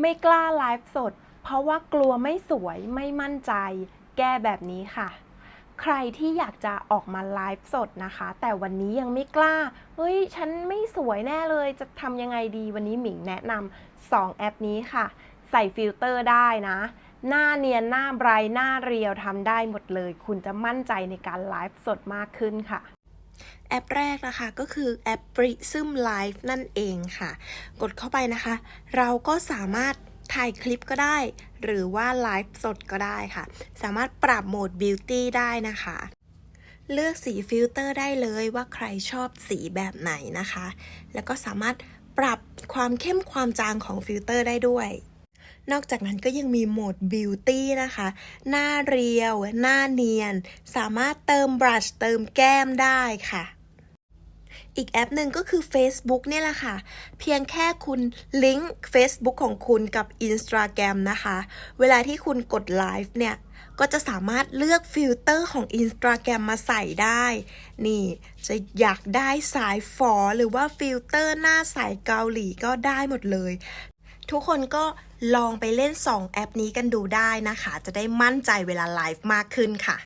ไม่กล้าไลฟ์สด เพราะว่ากลัวไม่สวยไม่มั่นใจ แก้แบบนี้ค่ะ ใครที่อยากจะออกมาไลฟ์สดนะคะ แต่วันนี้ยังไม่กล้า เฮ้ย ฉันไม่สวยแน่เลย จะทำยังไงดีวันนี้หมิงแนะนำ2แอปนี้ค่ะ ใส่ฟิลเตอร์ได้นะ หน้าเนียนหน้าไบรท์หน้าเรียวทำได้หมดเลย คุณจะมั่นใจในการไลฟ์สดมากขึ้นค่ะ แอปแรกนะคะก็คือแอป Prism Live นั่นเองค่ะ กดเข้าไปนะคะ เราก็สามารถถ่ายคลิปก็ได้ หรือว่าไลฟ์สดก็ได้ค่ะ สามารถปรับโหมด Beauty ได้นะคะ เลือกสีฟิลเตอร์ได้เลยว่าใครชอบสีแบบไหนนะคะ แล้วก็สามารถปรับความเข้มความจางของฟิลเตอร์ได้ด้วย นอกจากนั้นก็ยังมีโหมด Beauty นะคะ หน้าเรียว หน้าเนียน สามารถเติมบรัชเติมแก้มได้ค่ะอีกแอปหนึ่งก็คือ Facebook เนี่ยแหละค่ะ เพียงแค่คุณลิงก์ Facebook ของคุณกับ Instagram นะคะ เวลาที่คุณกดไลฟ์เนี่ย ก็จะสามารถเลือกฟิลเตอร์ของ Instagram มาใส่ได้ นี่ จะอยากได้สายฝอหรือว่าฟิลเตอร์หน้าใสเกาหลีก็ได้หมดเลย ทุกคนก็ลองไปเล่น 2 แอปนี้กันดูได้นะคะ จะได้มั่นใจเวลาไลฟ์มากขึ้นค่ะ